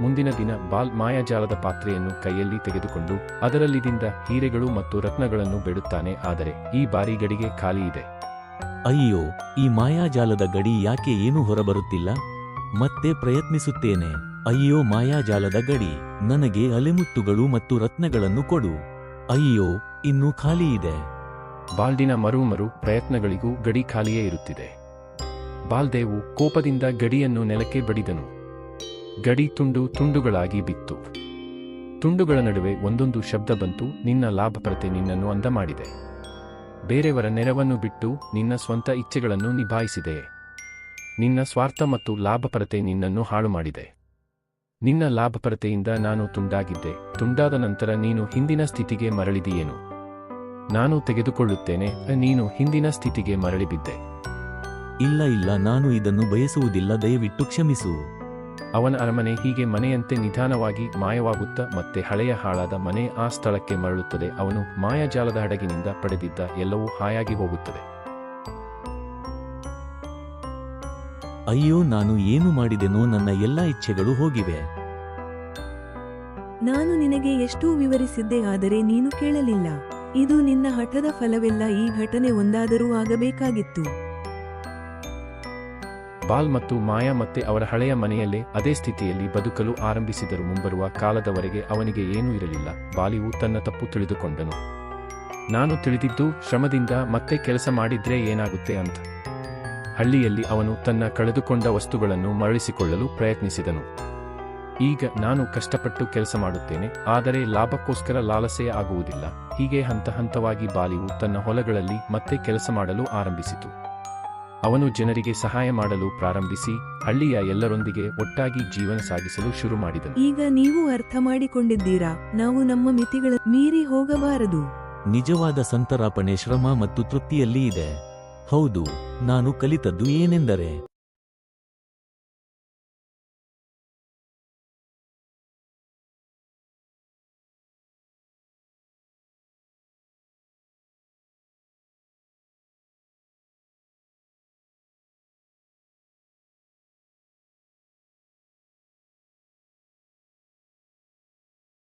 ಮುಂದಿನ ದಿನ ಬಾಲ್ ಮಾಯಾಜಾಲದ ಪಾತ್ರೆಯನ್ನು ಕೈಯಲ್ಲಿ ತೆಗೆದುಕೊಂಡು ಅದರಲ್ಲಿದಿಂದ ಹೀರೆಗಳು ಮತ್ತು ರತ್ನಗಳನ್ನು ಬೇಡುತ್ತಾನೆ. ಆದರೆ ಈ ಬಾರಿ ಗಡಿಗೆ ಖಾಲಿ ಇದೆ. ಅಯ್ಯೋ ಈ ಮಾಯಾಜಾಲದ ಗಡಿ ಯಾಕೆ ಏನೂ ಹೊರಬರುತ್ತಿಲ್ಲ? ಮತ್ತೆ ಪ್ರಯತ್ನಿಸುತ್ತೇನೆ. ಅಯ್ಯೋ ಮಾಯಾಜಾಲದ ಗಡಿ ನನಗೆ ಅಲೆಮುತ್ತುಗಳು ಮತ್ತು ರತ್ನಗಳನ್ನು ಕೊಡು. ಅಯ್ಯೋ ಇನ್ನೂ ಖಾಲಿ ಇದೆ. ಬಾಲ್ಡಿನ ಮರು ಮರು ಪ್ರಯತ್ನಗಳಿಗೂ ಗಡಿ ಖಾಲಿಯೇ ಇರುತ್ತಿದೆ. ಬಾಲ್ದೇವು ಕೋಪದಿಂದ ಗಡಿಯನ್ನು ನೆಲಕ್ಕೆ ಬಡಿದನು. ಗಡಿ ತುಂಡು ತುಂಡುಗಳಾಗಿ ಬಿತ್ತು. ತುಂಡುಗಳ ನಡುವೆ ಒಂದೊಂದು ಶಬ್ದ ಬಂತು, ನಿನ್ನ ಲಾಭಪರತೆ ನಿನ್ನನ್ನು ಅಂದ ಮಾಡಿದೆ ಬೇರೆಯವರ ನೆರವನ್ನು ಬಿಟ್ಟು ನಿನ್ನ ಸ್ವಂತ ಇಚ್ಛೆಗಳನ್ನು ನಿಭಾಯಿಸಿದೆ. ನಿನ್ನ ಸ್ವಾರ್ಥ ಮತ್ತು ಲಾಭಪರತೆ ನಿನ್ನನ್ನು ಹಾಳು ಮಾಡಿದೆ ನಿನ್ನ ಲಾಭಪರತೆಯಿಂದ ನಾನು ತುಂಡಾಗಿದ್ದೆ. ತುಂಡಾದ ನಂತರ ನೀನು ಹಿಂದಿನ ಸ್ಥಿತಿಗೆ ಮರಳಿದೆಯೇನು? ನಾನು ತೆಗೆದುಕೊಳ್ಳುತ್ತೇನೆ, ನೀನು ಹಿಂದಿನ ಸ್ಥಿತಿಗೆ ಮರಳಿ ಬಿದ್ದೆ ಇಲ್ಲ ಇಲ್ಲ, ನಾನು ಇದನ್ನು ಬಯಸುವುದಿಲ್ಲ, ದಯವಿಟ್ಟು ಕ್ಷಮಿಸು. ಅವನ ಅರಮನೆ ಹೀಗೆ ಮನೆಯಂತೆ ನಿಧಾನವಾಗಿ ಮಾಯವಾಗುತ್ತಾ ಮತ್ತೆ ಹಳೆಯ ಹಾಳಾದ ಮನೆ ಆ ಸ್ಥಳಕ್ಕೆ ಮರಳುತ್ತದೆ. ಅವನು ಮಾಯಾಜಾಲದ ಹಡಗಿನಿಂದ ಪಡೆದಿದ್ದ ಎಲ್ಲವೂ ಹಾಯಾಗಿ ಹೋಗುತ್ತದೆ. ಅಯ್ಯೋ ನಾನು ಏನು ಮಾಡಿದೆನೋ ನನ್ನ ಎಲ್ಲ ಇಚ್ಛೆಗಳು ಹೋಗಿವೆ. ನಾನು ನಿನಗೆ ಎಷ್ಟೂ ವಿವರಿಸಿದ್ದೆ ಆದರೆ ನೀನು ಕೇಳಲಿಲ್ಲ. ಇದು ನಿನ್ನ ಹಠದ ಫಲವೆಲ್ಲ ಈ ಘಟನೆ ಒಂದಾದರೂ ಆಗಬೇಕಾಗಿತ್ತು. ಬಾಲ್ ಮತ್ತು ಮಾಯಾ ಮತ್ತೆ ಅವರ ಹಳೆಯ ಮನೆಯಲ್ಲೇ ಅದೇ ಸ್ಥಿತಿಯಲ್ಲಿ ಬದುಕಲು ಆರಂಭಿಸಿದರು. ಮುಂಬರುವ ಕಾಲದವರೆಗೆ ಅವನಿಗೆ ಏನೂ ಇರಲಿಲ್ಲ. ಬಾಲಿವು ತನ್ನ ತಪ್ಪು ತಿಳಿದುಕೊಂಡನು. ನಾನು ತಿಳಿದಿದ್ದು, ಶ್ರಮದಿಂದ ಮತ್ತೆ ಕೆಲಸ ಮಾಡಿದ್ರೆ ಏನಾಗುತ್ತೆ ಅಂತ. ಹಳ್ಳಿಯಲ್ಲಿ ಅವನು ತನ್ನ ಕಳೆದುಕೊಂಡ ವಸ್ತುಗಳನ್ನು ಮರಳಿಸಿಕೊಳ್ಳಲು ಪ್ರಯತ್ನಿಸಿದನು. ಈಗ ನಾನು ಕಷ್ಟಪಟ್ಟು ಕೆಲಸ ಮಾಡುತ್ತೇನೆ, ಆದರೆ ಲಾಭಕ್ಕೋಸ್ಕರ ಲಾಲಸೆ ಆಗುವುದಿಲ್ಲ. ಹೀಗೆ ಹಂತ ಹಂತವಾಗಿ ಬಾಲಿವು ತನ್ನ ಹೊಲಗಳಲ್ಲಿ ಮತ್ತೆ ಕೆಲಸ ಮಾಡಲು ಆರಂಭಿಸಿತು. ಅವನು ಜನರಿಗೆ ಸಹಾಯ ಮಾಡಲು ಪ್ರಾರಂಭಿಸಿ ಹಳ್ಳಿಯ ಎಲ್ಲರೊಂದಿಗೆ ಒಟ್ಟಾಗಿ ಜೀವನ ಸಾಗಿಸಲು ಶುರು ಮಾಡಿದನು. ಈಗ ನೀವು ಅರ್ಥ ಮಾಡಿಕೊಂಡಿದ್ದೀರಾ? ನಾವು ನಮ್ಮ ಮಿತಿಗಳ ಮೀರಿ ಹೋಗಬಾರದು. ನಿಜವಾದ ಸಂತರಾಪಣೆ ಶ್ರಮ ಮತ್ತು ತೃಪ್ತಿಯಲ್ಲಿ ಇದೆ. ಹೌದು ನಾನು ಕಲಿತದ್ದು ಏನೆಂದರೆ